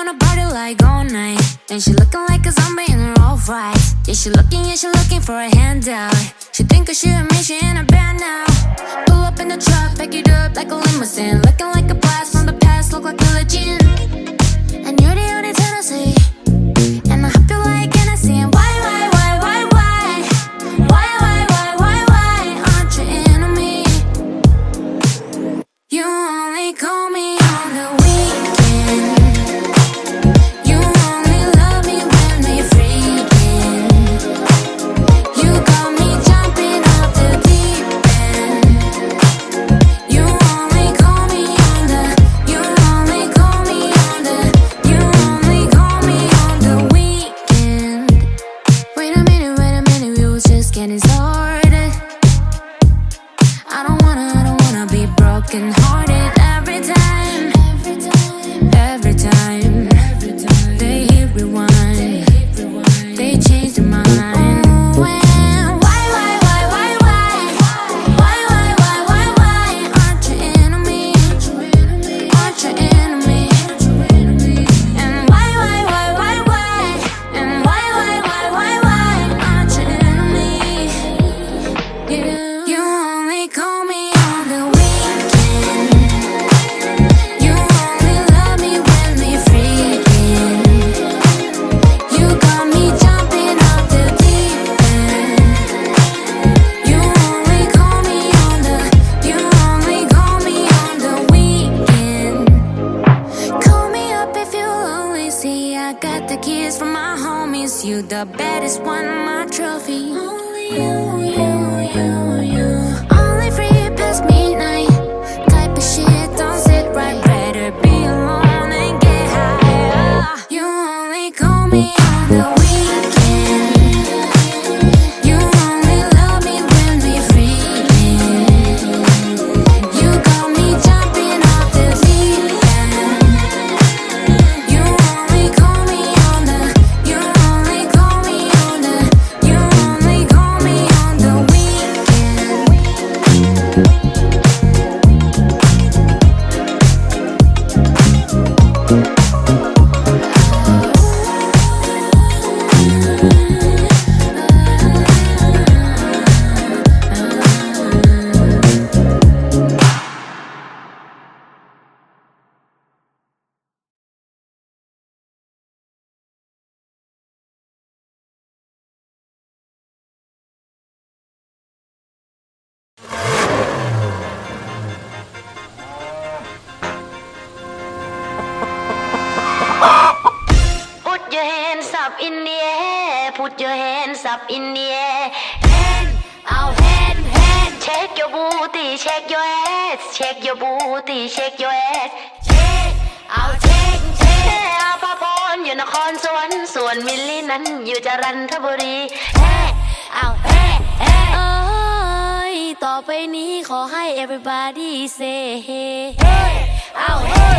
wanna party like all night. And she looking like a zombie in her all right Yeah, she looking, yeah, she looking for a handout. She think she a me, she in a band now. Pull up in the truck, pack it up like a limousine. Looking like a blast from the past, look like a legend. And you're the only Tennessee. And I hope you like Tennessee And why, why, why, why, why? Why, why, why, why, why Aren't you into me? You only call me It's all See, I got the keys from my homies. You the baddest one, my trophy. Only you, you, you, you. Only free past midnight. Type of shit don't sit right. up in the air. Hand out, hand, hand. Check your booty, check your ass. Check your booty, check your ass. Check out, check, check. อาภาพรอยู่นครสวรรค์ส่วนมิลลี่นั้นอยู่จรัญทบุรีแฮ่เอาแฮ่แฮ่เอ้ยต่อไปนี้ขอให้ everybody say hey เอาเฮ้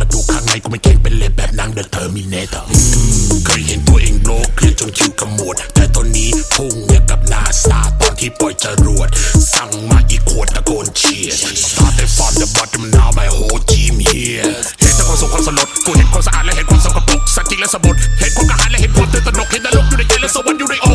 ประตูข้างในกูไม่เก่งเป็นเล็บแบบนางเดอะเทอร์มินเนเตอร์เคยเห็นตัวเองโลกเครียดจนคิวขมวดแต่ตอนนี้พุ่งเนี่ยกับนาซาตอนที่ปล่อยจรวด สั่งมาอีกขวดตะโกนเชียร์ Started from the bottom now my whole team here เห็นแต่ความสุขความสลดกูเห็นความสะอาดและเห็นความสกปรกสักจริและสมบูรเห็นความกระหายและเห็นความตื่นตระหนกเห็นนรกอยู่ในใจและสวรรค์อยู่ในอ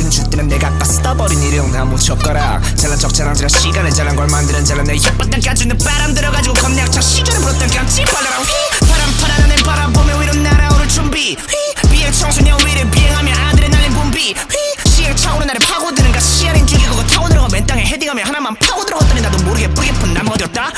같은 줏대는 내가 아까 쓰다버린 일용 나무 젓가락 잘난 척 잘난 제가 시간을 잘난 걸 만드는 잘난 내 혓바닥 까주는 바람 들어가지고 겁내차 시절을 불었던 감지 발랄한 휘 바람 털어내는 바라보며 위로 날아오를 준비. 휘 비행 청소년 위를 비행하며 아들의 날린 분비. 휘 시행착오로 나를 파고드는 가시 아닌 죽이고 타오들어가 맨 땅에 헤딩하며 하나만 파고들어갔더니 나도 모르게 뿌리게 푼 나무가 되었다.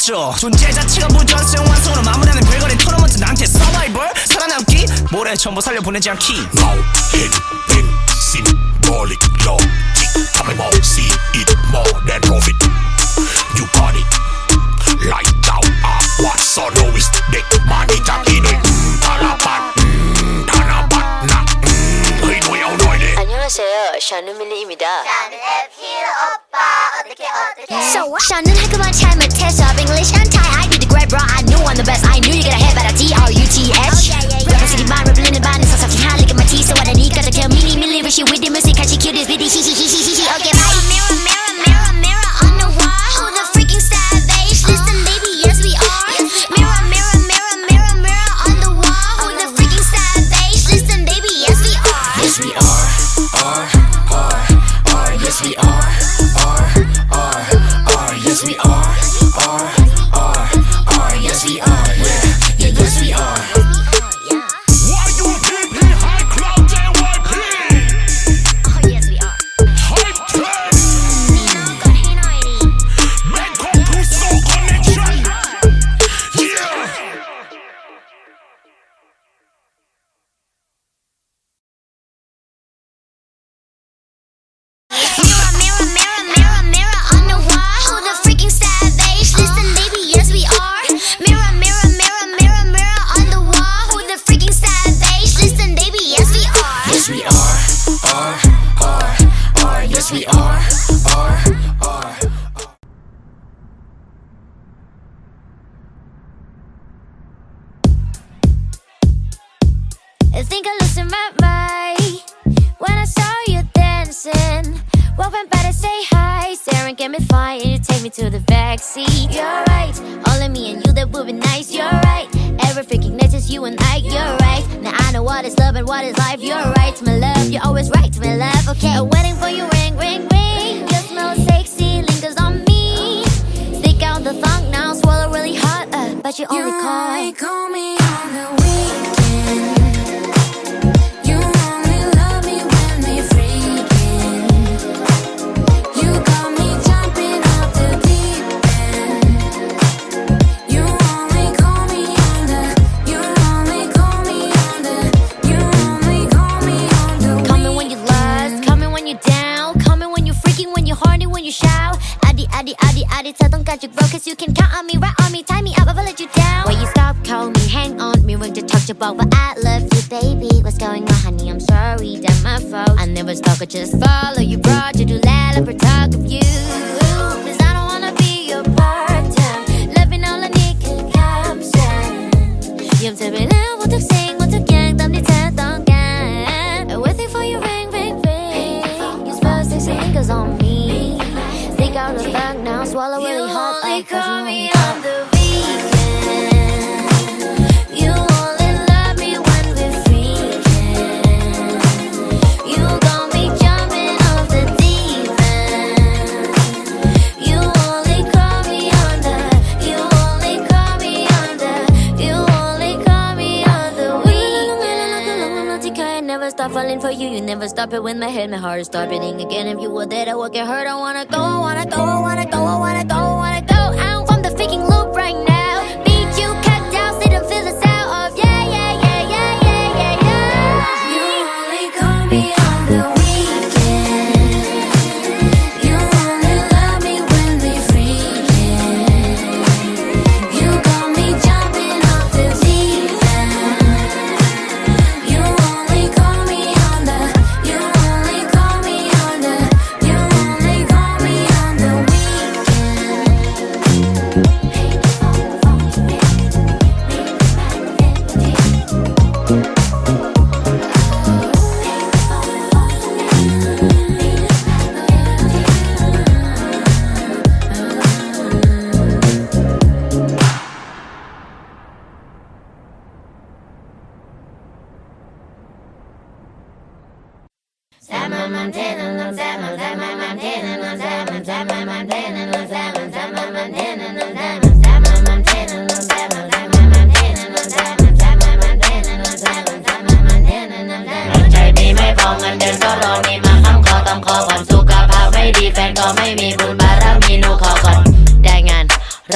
털어맞죠 존재 자체가 부전성 완성으로 마무리하는 별거리 털어맞죠 나한테 서바이벌 살아남기 모래 전부 살려보내지 않기 No, hit, hit, symbolic logic I won't see it more than profit You got it Light out, I want so no is the money that in it 안녕하세요. 샤누밀리입니다. 저는 필요 오빠 어떻게 어떻게. So what? 저는 한국말 잘 못해서 English and Thai. At me. You take me to the backseat. You're right, only me and you that would be nice. You're right, every freaking night just you and I. You're right, now I know what is love and what is life. You're right, my love. You're always right, my love. Okay, I'm waiting for you, ring, ring, ring. Your smell sexy, lingers on me. Stick out the thong now, swallow really hard, uh, but you only call. only call me on the untouchable, but I love you, baby. What's going on, honey? I'm sorry that my fault. I never stalk, I just follow you, broad. You do that, I talk of you. Cause I don't wanna be your part time. Loving all I need can come soon. You're telling me what to sing, what to gang, dumb, it's a dong gang. Waiting for you, ring, ring, ring. You smell sexy fingers on me. Think out the back now, swallow really hard. You only call me you never stop it when my head, my heart start beating again. If you were there to work it hurt, I wanna go, I wanna go, I wanna go, I wanna go, I wanna go out from the freaking loop right now.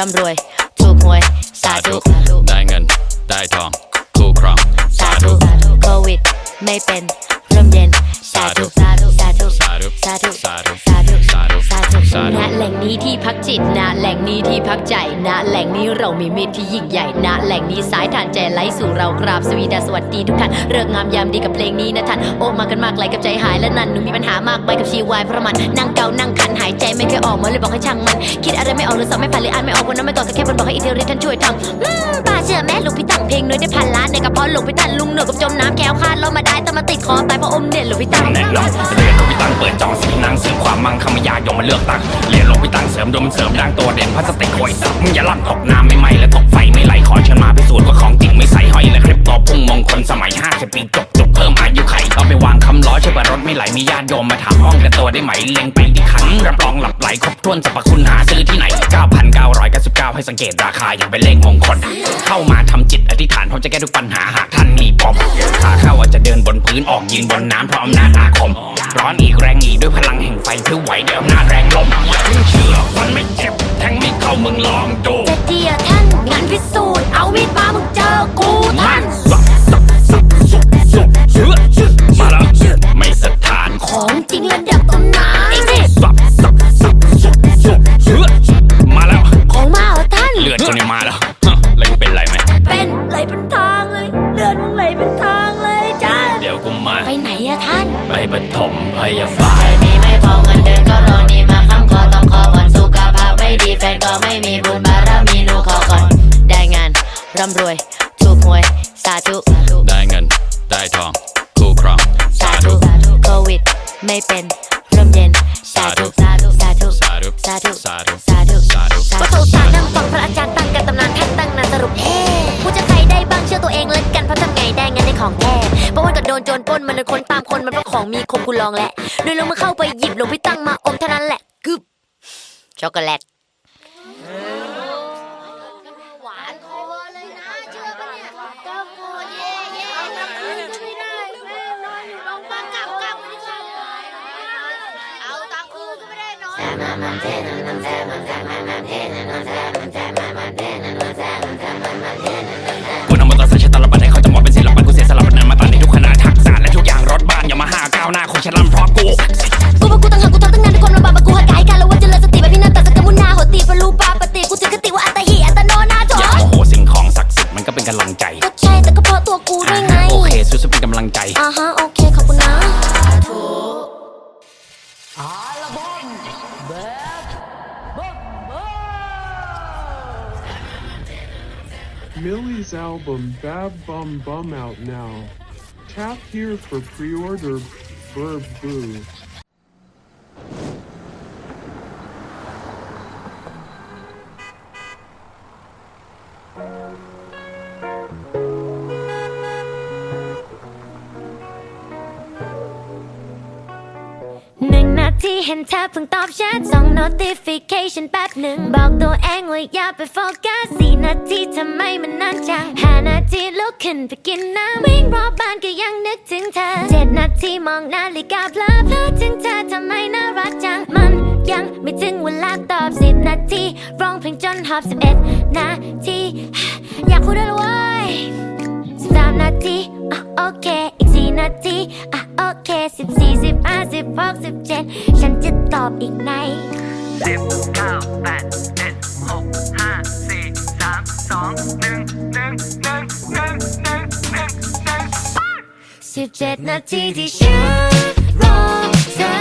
ร่ำรวย ถูกหวย สาธุ ได้เงิน ได้ทอง คู่ครอง สาธุ โควิด ไม่เป็นเริ่มเย็น สาธุ สาธุ สาธุ สาธุ สาธุ สาธุ สาธุสาธุ ณแหล่งนี้ที่พักจิตณแหล่งนี้ที่พักใจณแหล่งนี้เรามีมิตรที่ยิ่งใหญ่ณแหล่งนี้สายทานใจไหลสู่เรากราบสวีดาสวัสดีทุกท่านเริกงามยามดีกับเพลงนี้นะท่านโอ้มากันมากไหลกับใจหายและนั่นหนูมีปัญหามากไปกับชีวายเพราะมันนั่งเกานั่งคันหายใจไม่เคยออกมาเลยบอกให้ช่างมัน คิดอะไรไม่ออกหรือสอบไม่ผ่านหรืออ่านไม่ออกวันนั้นไม่ตอบก็แค่บนบอกให้อิทธิฤทธิ์ท่านช่วยทำอืมป้าเชื่อแม่หลวงพี่ตั้งเพลงน้อยได้พันล้านในกระเพาะหลวงพี่ตั้งลุงเหนือกับจมน้ำแก้วคาดเรามาได้ต้องมาติดคอตายเพราะอมเนี่ยหลวงพี่ตั้ง แหน่งลงเรียนลงพิตังเปิดจองสินังเสริมความมั่งคำยายมาเลือกตั้งเรียนลงไปตั้งเสริมดมเสริมดังตัวเด่นพลาสติกโอยสับมึงอย่าลั่นตกน้ำไม่ไหมและตกไฟไม่ไหลขอเชิญมาพิสูจน์ว่าของจริงไม่ใส่หอยและคลิปต่อพุ่งมงคลสมัย 50 ปีจบจบ เพิ่มอายุไขเอาไปวางคำล้อช่วยเปิดรถไม่ไหลมีญาติโยมมาถามห้องแต่ตัวได้ไหมเล็งไปที่ขันรับรองหลับไหลครบถ้วนสรรพคุณหาซื้อที่ไหน 9,999 ให้สังเกตราคายังเป็นเลขมงคล เข้ามาทำจิตอธิษฐานพร้อมจะแก้ทุกปัญหาหากท่านมีปมขาเข้าอาจจะเดินบนพื้นออกยืนบนน้ำเพราะอำนาจอาคม ร้อนอีกแรงอีกด้วยพลังแห่งไฟพลิ้วไหวด้วยอำนาจแรงลมอย่าเพิ่งเชื่อมันไม่เจ็บแทงไม่เข้ามึงลองดูจะเดียท่านงานพิสูจน์เอามีดมามึงเจอกูท่าน มาแล้วไม่สถานของจริงระดับตำนานอีกสิสับสับสับสุบสุบมาแล้วของมาเหรอท่านเลือดกูนี่มาแล้วฮะแล้วกูเป็นไรไหมเป็นไหลเป็นทางเลยเลือดมึงไหลเป็นทางเลยจ้าเดี๋ยวกูมาไปไหนอะท่าน ไปปฐมพยาบาลใจมีไม่พอเงินเดือนก็รอนี่มาค้ำคอตำคอก่อนสุขภาพไม่ดีแฟนก็ไม่มีบุญบารมีหนูขอก่อนได้งานร่ำรวยถูกหวย กูลองแหละโดยลงมาเข้าไปหยิบลงพี่ตั้งมาอมเท่านั้นแหละกึบช็อกโกแลต ข้าวหน้าคนฉลาดเพราะกู กูว่ากูตั้งหากกูทำตั้งนานด้วยความลำบากมากูหัดกายกันแล้วว่าจะเจริญสติแบบพี่นันตัดสกมุนาโหติปรูปาปฏิกูถือคติว่าอัตหิอัตโนนาโถอย่าโมโหสิ่งของศักดิ์สิทธิ์มันก็เป็นกำลังใจก็ใช่แต่ก็เพราะตัวกูด้วยไง โอเคสู้ๆเป็นกำลังใจ อ่าฮะโอเคขอบคุณนะ Millie's album Bab Bum Bum out now. Tap here for pre-order Verb Boo. หนึ่งนาทีเห็นเธอเพิ่งตอบแชทสอง notification แป๊บหนึ่ง บอกตัวเองว่าอย่าไปโฟกัสสี่นาทีทำไมมันนานจังห้านาทีลุกขึ้นไปกินน้ำวิ่งรอบบ้านก็ยังนึกถึงเธอเจ็ดนา ฬิกาเพลอเพลอถึงเธอทำไมน่ารักจัง มันยังไม่ถึงเวลาตอบสิบนาทีร้องเพลงจนหอบสิบเอ็ดนาที อยากพูดด้วยเลยเว้สิบสามนาทีอะโอเค อีกสี่นาทีอะโอเคสิบสี่สิบห้าสิบหกสิบเจ็ดฉันจะตอบอีกในสิบเก้าแปดเจ็ดหกห้าสี่สามสองหนึ่งหนึ่ง 17 นาทีที่ฉันรอเธอ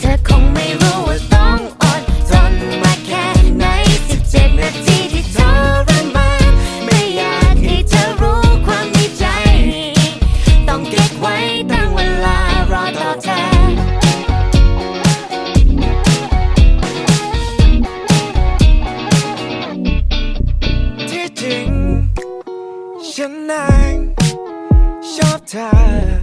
เธอคงไม่รู้ว่าต้องอดทนมาแค่ไหน 17 นาทีที่ทรมานไม่อยากให้เธอรู้ความในใจ ต้องเก็บไว้ตั้งเวลารอต่อเธอ ที่จริงฉันนั้ ช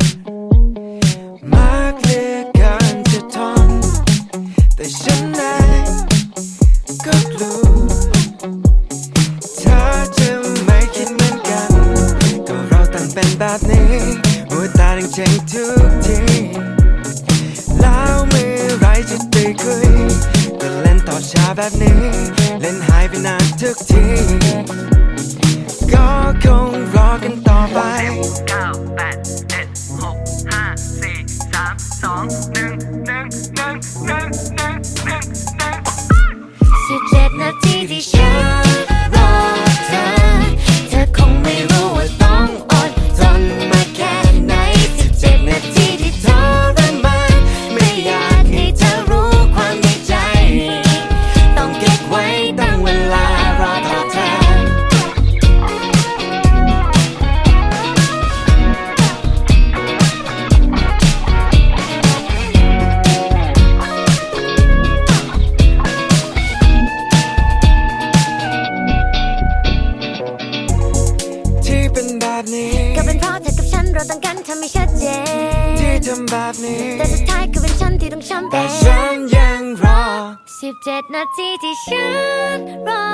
นาทีที่ฉันรอ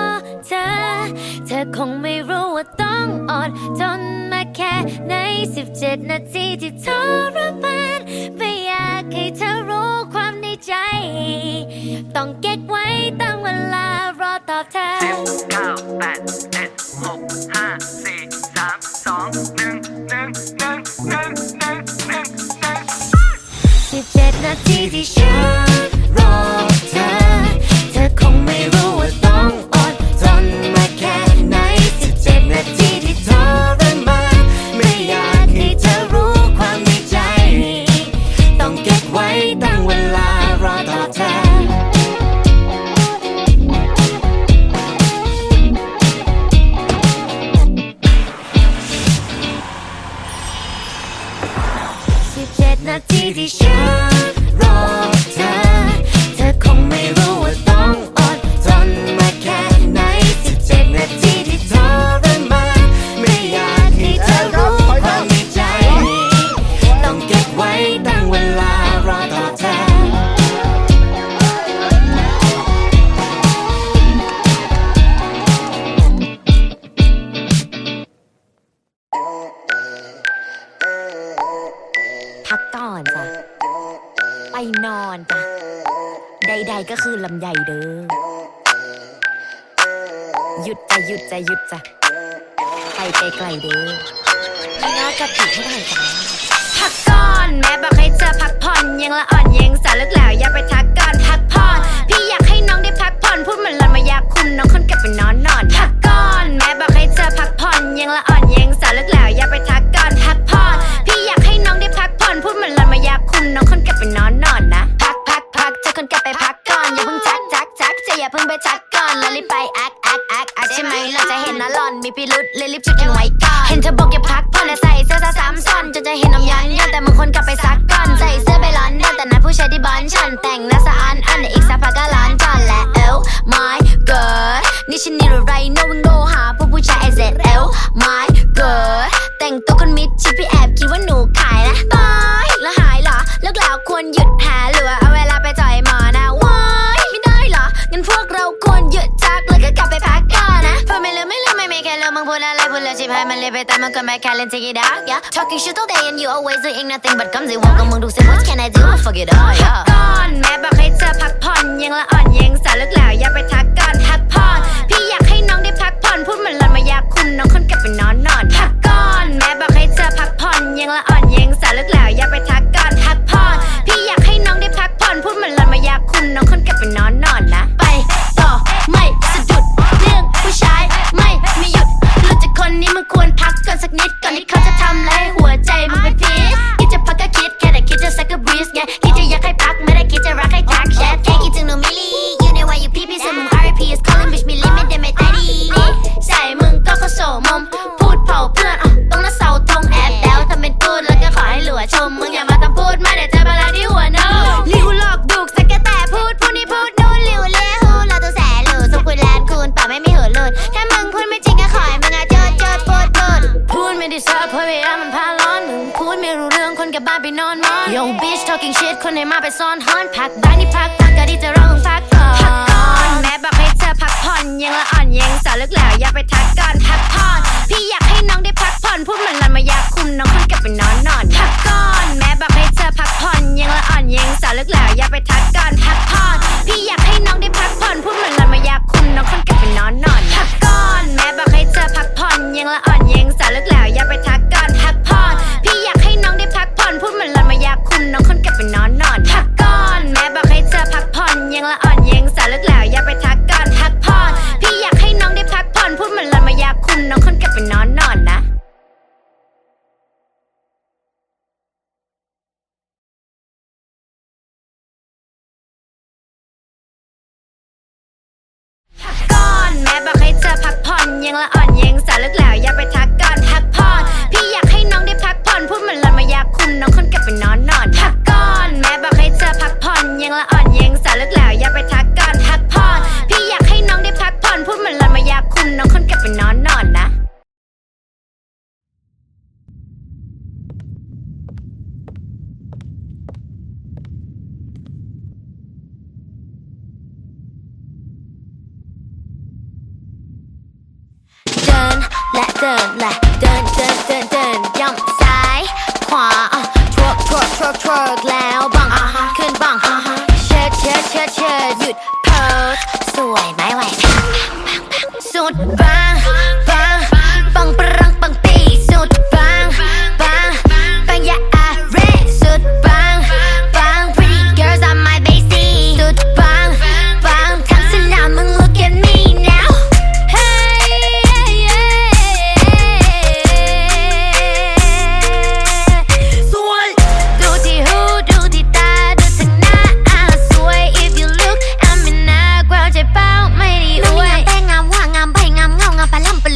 เธอ เธอคงไม่รู้ว่าต้องอดทนมาแค่ไหนสิบเจ็ดนาทีที่ทรมานไม่อยากให้เธอรู้ความในใจ ต้องเก็บไว้ตั้งเวลารอตอบแทนเก้าแปดเจ็ดหกห้าสี่สามสองหนึ่งหนึ่งหนึ่งหนึ่งหนึ่งหนึ่งหนึ่งสิบเจ็ดนาทีที่ อนจ้ะ ไปนอนจ้ะ ใด ๆ ก็คือลำใหญ่เด้อ หยุดจ้ะหยุดจ้ะหยุดจ้ะ ไปไกลๆเด้อไม่น่ากระติกให้หน่อยจ้ะพักก่อนแม่บอกให้เธอพักผ่อนยังละอ่อนยังสาวลึกแล้วอย่าไปทักก่อนพักผ่อนพี่อยากให้น้องได้พักผ่อนพูดเหมือนหลอนมายาคุมน้องคนกลับไปนอนนอนพักก่อนแม่บอกให้เธอพักผ่อนยังละอ่อนยังสาวลึกแล้วอย่าไปทักก่อนพักผ่อนพี่อยากให้น้องได้พัก ผ่อนพูดเหมือนหลอนมายาคุมน้องคนกลับไปนอนนอนนะ พักพักพักเธอคนกลับไปพักก่อนอย่าเพิ่งจักจักจักจะอย่าเพิ่งไปทักก่อนแล้วรีบไปแอคแอคแอคแอคใช่ไหมเราจะเห็นนะหลอนมีพิรุษเลยรีบช่วยกันไว้ก่อนเห็นเธอบอกอย่าพักผ่อนและใส่เสื้อซะซ้ำซ้อนจนจะเห็นน้ำยันยันแต่มึงคนกลับไปซักก่อนใส่ หายมันเลยไปแต่มันก็ไม่แค่เล่น take it out yeah talking shit all day and you always doing nothing but comes it walk กับมึงดูสิ what can I do fuck it all yeah ก่อนแม่บอกให้เธอพักผ่อนยังละอ่อนยังสาวลึกแล้วอย่าไปทักก่อนพักผ่อนพี่อยากให้น้องได้พักผ่อนพูดเหมือนหลอนมายาคุมน้องคนเก็บเป็น กก่อนสักนิดก่อนที่เขาจะทำอะไร talking shit คนไห เดินและเดินและเดินเดินเดินเดินย่ำซ้ายขวาทรวกทวกทวกทวกแล้ว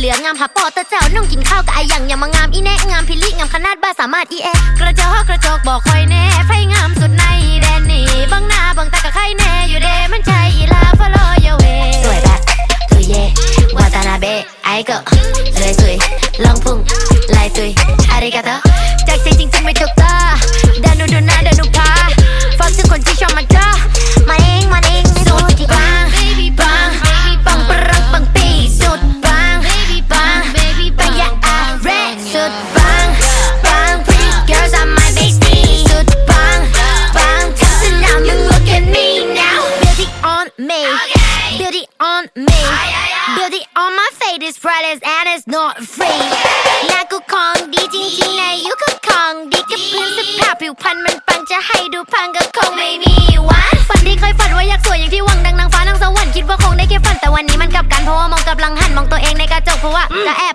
เหลืองงามหาปอตะเจ้าน้องกินข้าวกับไอหยังอย่ามางามอีแน่งามพิลิงามขนาดบ้าสามารถอีแอกระจอกกระจกบอกคอยแน่ไฟงามสุดในแดนนี่บังหน้าบังตากับใครแน่อยู่เดมันใจอีลา follow your way สวยแบบตุยเย่วาตานาเบะไอเกะเลยสุยลองพุ่งลายตุยอาริกาโตจากใจจริงๆไม่ถูกตาดานูดูหน้าดานูพาฟังถึงคนที่ชอบมาจ้ามาเองมาเองสุดที่บังบัง is and it's not free น้ากูของดีจริงๆนะยุคก็ของดีกับพื้นสภาพผิวพรรณมันปังจะให้ดูพังก็คงไม่มีวันฝันที่เคยฝันว่าอยากสวยอย่างที่หวังดังนางฟ้านางสวรรค์คิดว่าคงได้แค่ฝันแต่วันนี้มันกลับกันเพราะว่ามองกลับหลังหันมองตัวเองในกระจกเพราะว่าจะแอบ